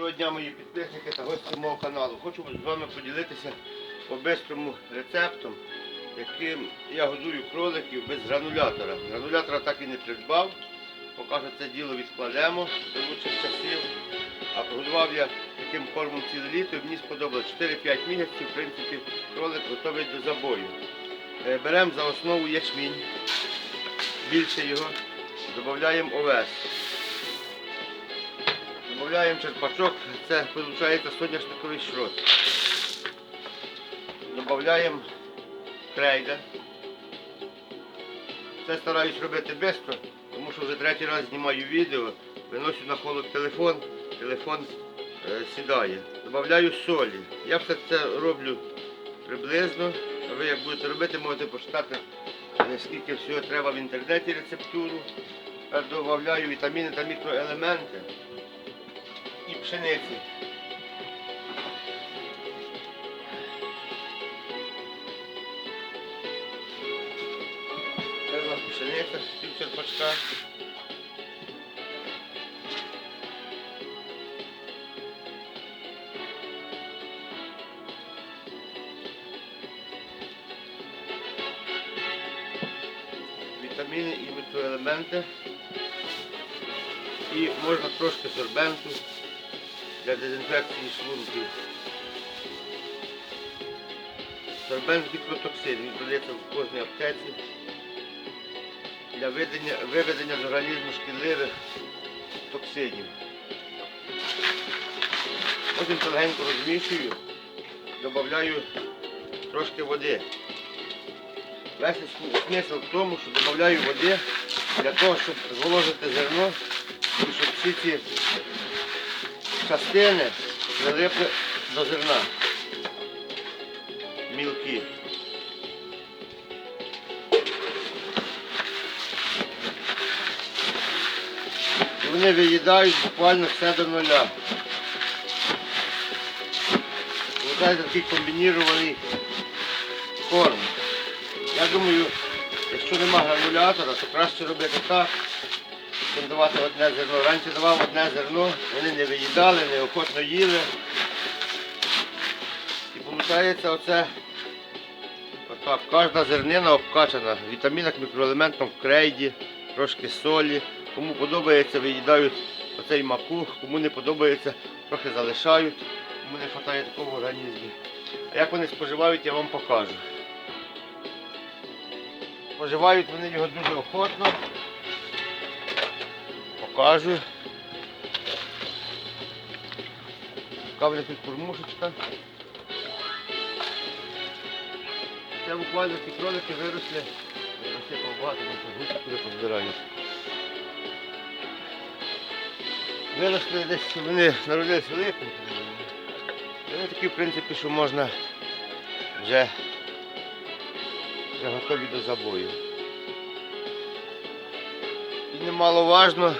Доброго дня, мої підписники та гості мого каналу. Хочу з вами поділитися по-бистрому рецептом, яким я годую кроликів без гранулятора. Гранулятора так і не придбав. Поки це діло відкладемо до лучших часів. А прогодував я таким кормом ціле літо і мені сподобалось 4-5 місяців, в принципі, кролик готовий до забою. Е, Беремо за основу ячмінь, більше його, додаємо овес. Добавляємо черпачок, це виходить соняшниковий шрот. Добавляємо крейда. Це стараюсь робити швидко, тому що вже третій раз знімаю відео, виношу на холод телефон, телефон е, сідає. Добавляю солі. Я все це роблю приблизно. Ви як будете робити, можете почитати, е, скільки всього треба в інтернеті рецептуру. Тепер Додаю вітаміни та мікроелементи пшениці. Це у нас черпачка. Вітаміни і мікроелементи. І можна трошки сорбенту для дезінфекції шлунків. Сорбент гідротоксин, він продається в кожній аптеці для виведення, виведення з організму шкідливих токсинів. Потім легенько розмішую, додаю трошки води. Весь смисл в тому, що додаю води для того, щоб зволожити зерно і щоб всі ці частини прилипли до зерна. Мілкі. І вони виїдають буквально все до нуля. Ось такий комбінірований корм. Я думаю, якщо нема гранулятора, то краще робити так, чим давати одне зерно. Раніше давав одне зерно, вони не виїдали, неохотно їли. І виходить оце отак. Кожна зернина обкачана вітамінах, мікроелементом в крейді, трошки солі. Кому подобається, виїдають оцей макух, кому не подобається, трохи залишають, кому не вистачає такого в організмі. А як вони споживають, я вам покажу. Споживають вони його дуже охотно. Покажу. В тут кормушечка. Це буквально ці кролики виросли. Росли побагато, тому що туди позбирають. Виросли десь, вони народились великими. Вони такі, в принципі, що можна вже, вже готові до забою. І немаловажно,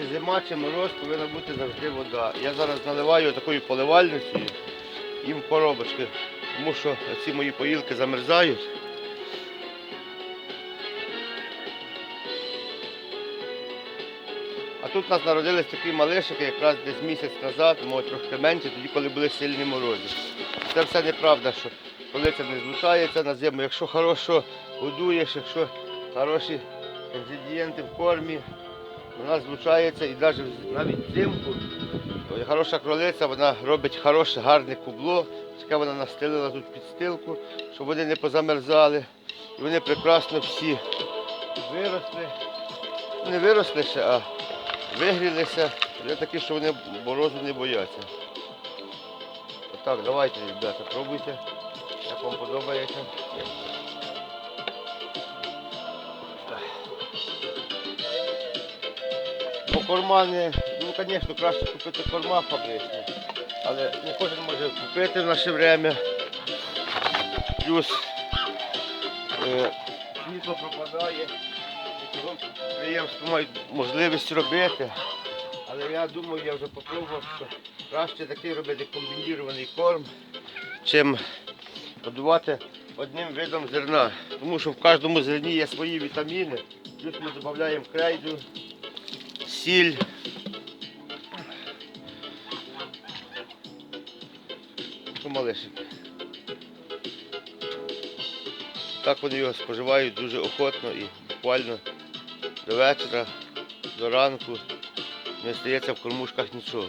чи зима, чи мороз, повинна бути завжди вода. Я зараз наливаю такою поливальницею їм в коробочки, тому що ці мої поїлки замерзають. А тут у нас народились такі малишики якраз десь місяць назад, може трохи менше, тоді, коли були сильні морози. Це все неправда, що коли це не злучається на зиму. Якщо хорошо годуєш, якщо хороші інгредієнти в кормі, вона злучається і навіть навіть взимку. Хороша кролиця, вона робить хороше, гарне кубло, яке вона настелила тут підстилку, щоб вони не позамерзали. І вони прекрасно всі виросли. Не виросли ще, а вигрілися. Вже такі, що вони морозу не бояться. Отак, давайте, ребята, пробуйте, як вам подобається. Корма не, ну звісно, краще купити корма фабричні, але не кожен може купити в наше время. Плюс е, світло пропадає, підприємства мають можливість робити. Але я думаю, я вже попробував, що краще такий робити комбінірований корм, чим годувати одним видом зерна. Тому що в кожному зерні є свої вітаміни. Плюс ми додаємо крейду, сіль. Помалишеньки. Так вони його споживають дуже охотно і буквально до вечора, до ранку не стається в кормушках нічого.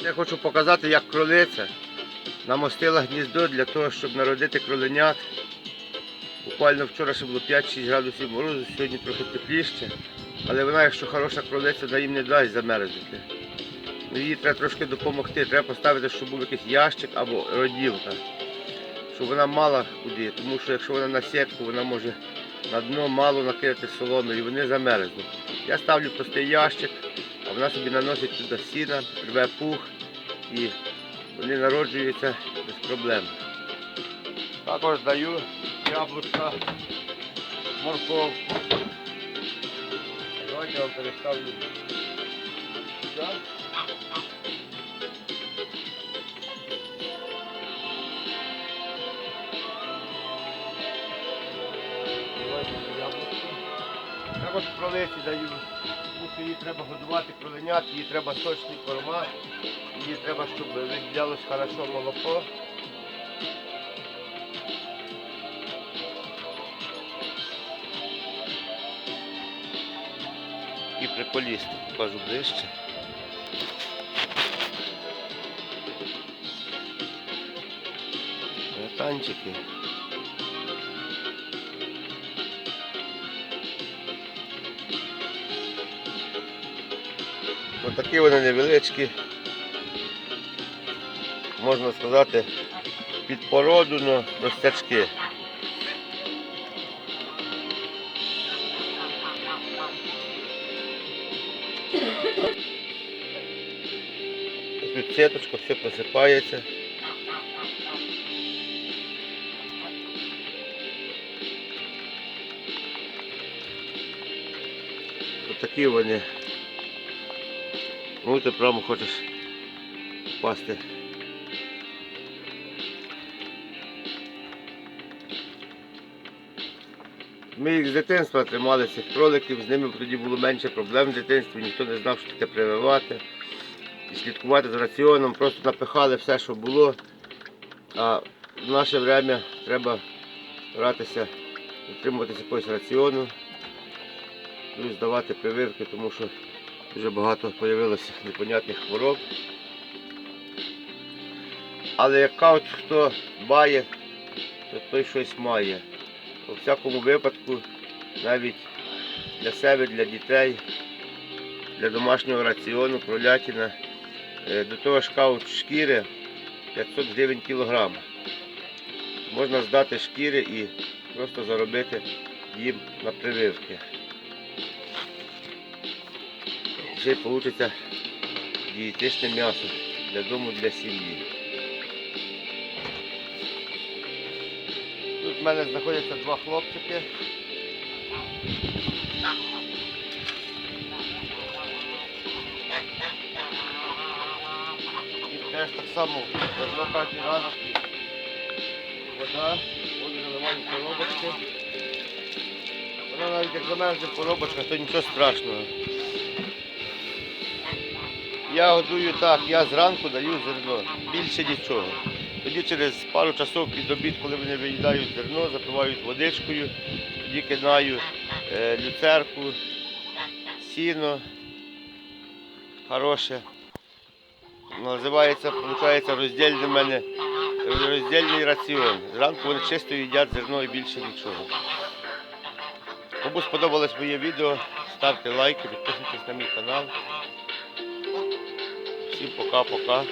Я хочу показати, як кролиця намостила гніздо для того, щоб народити кроленят. Буквально вчора ще було 5-6 градусів морозу, сьогодні трохи тепліше. Але вона, якщо хороша кролиця, вона їм не дасть замерзнути. Ну, їй треба трошки допомогти. Треба поставити, щоб був якийсь ящик або роділка. Щоб вона мала куди. Тому що якщо вона на сітку, вона може на дно мало накидати соломи і вони замерзнуть. Я ставлю простий ящик, а вона собі наносить туди сіна, рве пух і вони народжуються без проблем. Також даю яблучка, морковку. Давайте я вам переставлю. яблучко. Також кролиці даю. Її треба годувати кроленят, їй треба сочний корма, їй треба, щоб виділялось хорошо молоко. І приколісти, покажу ближче. Танчики. Отакі вони невеличкі. Можна сказати, під породу на простячки. Тут сіточка, все посипається. Отакі вони. Ну ти прямо хочеш впасти. Ми їх з дитинства тримали цих кроликів, з ними тоді було менше проблем в дитинстві, ніхто не знав, що таке прививати. І слідкувати за раціоном, просто напихали все, що було. А в наше время треба старатися дотримуватися якогось раціону, плюс давати прививки, тому що дуже багато з'явилося непонятних хвороб. Але як кажуть, хто дбає, то той щось має. У всякому випадку, навіть для себе, для дітей, для домашнього раціону, кролятина, е, до того ж кажуть, шкіри 500 гривень. Можна здати шкіри і просто заробити їм на прививки. Ще й вийде дієтичне м'ясо для дому, для сім'ї. Тут в мене знаходяться два хлопчики. Теж так само кожен ранок. Вода, воду заливають в коробочки. Вона навіть як замерзне в коробочках, то нічого страшного. Я годую так, я зранку даю зерно, більше нічого. Тоді через пару часов під обід, коли вони виїдають зерно, запивають водичкою, тоді кидаю е, люцерку, сіно хороше. Називається, виходить, роздільний мене роздільний раціон. Зранку вони чисто їдять зерно і більше нічого. Кому сподобалось моє відео, ставте лайки, підписуйтесь на мій канал. Всім пока-пока.